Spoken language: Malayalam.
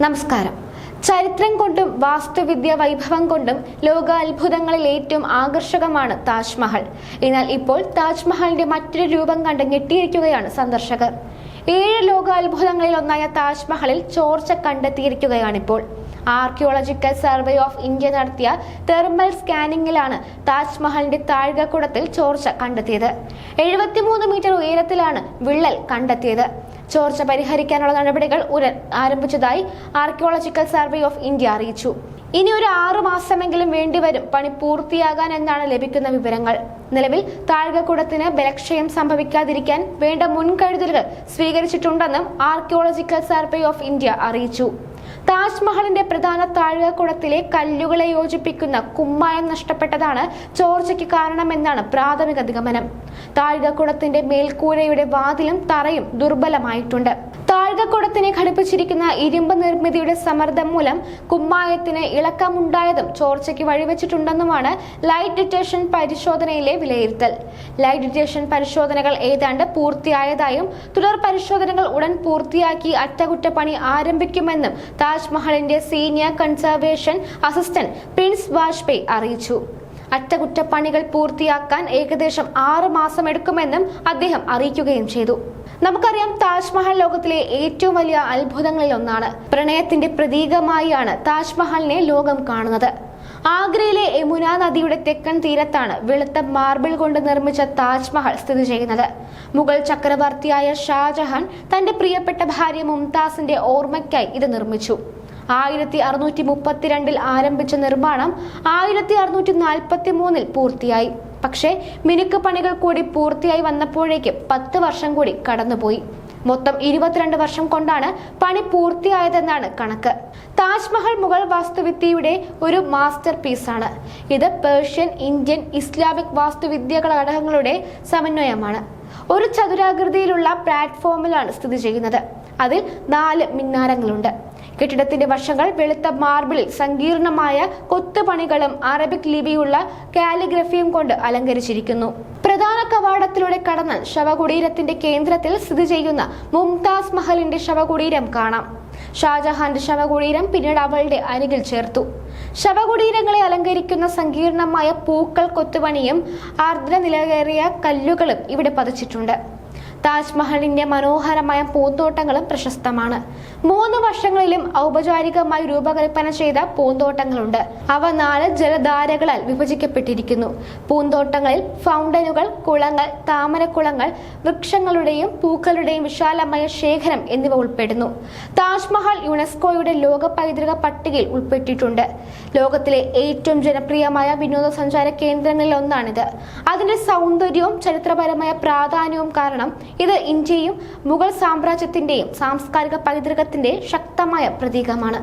നമസ്കാരം. ചരിത്രം കൊണ്ടും വാസ്തുവിദ്യ വൈഭവം കൊണ്ടും ലോക അത്ഭുതങ്ങളിൽ ഏറ്റവും ആകർഷകമാണ് താജ്മഹൽ. എന്നാൽ ഇപ്പോൾ താജ്മഹലിന്റെ മറ്റൊരു രൂപം കണ്ട് ഞെട്ടിയിരിക്കുകയാണ് സന്ദർശകർ. ഏഴ് ലോകാത്ഭുതങ്ങളിൽ ഒന്നായ താജ്മഹലിൽ ചോർച്ച കണ്ടെത്തിയിരിക്കുകയാണിപ്പോൾ. ആർക്കിയോളജിക്കൽ സർവേ ഓഫ് ഇന്ത്യ നടത്തിയ തെർമൽ സ്കാനിങ്ങിലാണ് താജ്മഹലിന്റെ താഴ്കക്കുടത്തിൽ ചോർച്ച കണ്ടെത്തിയത്. എഴുപത്തിമൂന്ന് മീറ്റർ ഉയരത്തിലാണ് വിള്ളൽ കണ്ടെത്തിയത്. ചോർച്ച പരിഹരിക്കാനുള്ള നടപടികൾ ആരംഭിച്ചതായി ആർക്കിയോളജിക്കൽ സർവേ ഓഫ് ഇന്ത്യ അറിയിച്ചു. ഇനി ഒരു ആറു മാസമെങ്കിലും വേണ്ടിവരും പണി പൂർത്തിയാകാൻ എന്നാണ് ലഭിക്കുന്ന വിവരങ്ങൾ. നിലവിൽ താഴ്കക്കുടത്തിന് ബലക്ഷയം സംഭവിക്കാതിരിക്കാൻ വേണ്ട മുൻകരുതലുകൾ സ്വീകരിച്ചിട്ടുണ്ടെന്നും ആർക്കിയോളജിക്കൽ സർവേ ഓഫ് ഇന്ത്യ അറിയിച്ചു. താജ്മഹലിന്റെ പ്രധാന താഴ്വക്കുടത്തിലെ കല്ലുകളെ യോജിപ്പിക്കുന്ന കുമ്മായം നഷ്ടപ്പെട്ടതാണ് ചോർച്ചയ്ക്ക് കാരണമെന്നാണ് പ്രാഥമിക നിഗമനം. താഴ്വക്കുടത്തിന്റെ മേൽക്കൂരയുടെ വാതിലും തറയും ദുർബലമായിട്ടുണ്ട്. താഴ്കക്കുടത്തിനെ ഘടിപ്പിച്ചിരിക്കുന്ന ഇരുമ്പ് നിർമ്മിതിയുടെ സമ്മർദ്ദം മൂലം കുമ്മായത്തിന് ഇളക്കമുണ്ടായതും ചോർച്ചയ്ക്ക് വഴിവെച്ചിട്ടുണ്ടെന്നുമാണ് ലൈറ്റ് ഡിറ്റക്ഷൻ പരിശോധനയിലെ വിലയിരുത്തൽ. ലൈറ്റ് ഡിറ്റക്ഷൻ പരിശോധനകൾ ഏതാണ്ട് പൂർത്തിയായതായും തുടർ പരിശോധനകൾ ഉടൻ പൂർത്തിയാക്കി അറ്റകുറ്റപ്പണി ആരംഭിക്കുമെന്നും താജ്മഹലിന്റെ senior conservation assistant Prince Vajpayee അറിയിച്ചു. അറ്റകുറ്റപ്പണികൾ പൂർത്തിയാക്കാൻ ഏകദേശം ആറ് മാസം എടുക്കുമെന്നും അദ്ദേഹം അറിയിക്കുകയും ചെയ്തു. നമുക്കറിയാം താജ്മഹൽ ലോകത്തിലെ ഏറ്റവും വലിയ അത്ഭുതങ്ങളിൽ ഒന്നാണ് പ്രണയത്തിന്റെ പ്രതീകമായാണ് താജ്മഹലിനെ ലോകം കാണുന്നത്. ആഗ്രയിലെ യമുന നദിയുടെ തെക്കൻ തീരത്താണ് വെളുത്ത മാർബിൾ കൊണ്ട് നിർമ്മിച്ച താജ്മഹൽ സ്ഥിതി ചെയ്യുന്നത്. മുഗൾ ചക്രവർത്തിയായ ഷാജഹാൻ തന്റെ പ്രിയപ്പെട്ട ഭാര്യ മുംതാസിന്റെ ഓർമ്മയ്ക്കായി ഇത് നിർമ്മിച്ചു. ആയിരത്തി അറുന്നൂറ്റി മുപ്പത്തിരണ്ടിൽ ആരംഭിച്ച നിർമ്മാണം ആയിരത്തി അറുന്നൂറ്റി നാൽപ്പത്തി മൂന്നിൽ പൂർത്തിയായി. പക്ഷേ മിനുക്ക് പണികൾ കൂടി പൂർത്തിയായി വന്നപ്പോഴേക്കും പത്ത് വർഷം കൂടി കടന്നുപോയി. മൊത്തം ഇരുപത്തിരണ്ട് വർഷം കൊണ്ടാണ് പണി പൂർത്തിയായതെന്നാണ് കണക്ക്. താജ്മഹൽ മുഗൾ വാസ്തുവിദ്യയുടെ ഒരു മാസ്റ്റർ പീസാണ്. ഇത് പേർഷ്യൻ ഇന്ത്യൻ ഇസ്ലാമിക് വാസ്തുവിദ്യ ഘടകങ്ങളുടെ സമന്വയമാണ്. ഒരു ചതുരാകൃതിയിലുള്ള പ്ലാറ്റ്ഫോമിലാണ് സ്ഥിതി ചെയ്യുന്നത്. അതിൽ നാല് മിന്നാരങ്ങളുണ്ട് കെട്ടിടത്തിന്റെ വശങ്ങൾ വെളുത്ത മാർബിളിൽ സങ്കീർണമായ കൊത്തുപണികളും അറബിക് ലിപിയുള്ള കാലിഗ്രഫിയും കൊണ്ട് അലങ്കരിച്ചിരിക്കുന്നു. പ്രധാന കവാടത്തിലൂടെ കടന്നാൽ ശവകുടീരത്തിന്റെ കേന്ദ്രത്തിൽ സ്ഥിതി ചെയ്യുന്ന മുംതാസ് മഹലിന്റെ ശവകുടീരം കാണാം. ഷാജഹാന്റെ ശവകുടീരം പിന്നീട് അവളുടെ അരികിൽ ചേർത്തു. ശവകുടീരങ്ങളെ അലങ്കരിക്കുന്ന സങ്കീർണമായ പൂക്കൾ കൊത്തുപണിയും ആർദ്ര നിലകേറിയ കല്ലുകളും ഇവിടെ പതിച്ചിട്ടുണ്ട്. താജ്മഹലിന്റെ മനോഹരമായ പൂന്തോട്ടങ്ങളും പ്രശസ്തമാണ്. മൂന്ന് വർഷങ്ങളിലും ഔപചാരികമായി രൂപകൽപ്പന ചെയ്ത പൂന്തോട്ടങ്ങളുണ്ട്. അവ നാല് ജലധാരകളാൽ വിഭജിക്കപ്പെട്ടിരിക്കുന്നു. പൂന്തോട്ടങ്ങളിൽ ഫൗണ്ടനുകൾ കുളങ്ങൾ താമരക്കുളങ്ങൾ വൃക്ഷങ്ങളുടെയും പൂക്കളുടെയും വിശാലമായ ശേഖരം എന്നിവ ഉൾപ്പെടുന്നു. താജ്മഹൽ യുനെസ്കോയുടെ ലോക പൈതൃക പട്ടികയിൽ ഉൾപ്പെട്ടിട്ടുണ്ട്. ലോകത്തിലെ ഏറ്റവും ജനപ്രിയമായ വിനോദസഞ്ചാര കേന്ദ്രങ്ങളിൽ ഒന്നാണിത്. അതിന്റെ സൗന്ദര്യവും ചരിത്രപരമായ പ്രാധാന്യവും കാരണം ഇത് ഇന്ത്യയും മുഗൾ സാമ്രാജ്യത്തിന്റെയും സാംസ്കാരിക പൈതൃകത്തിന്റെ ശക്തമായ പ്രതീകമാണ്.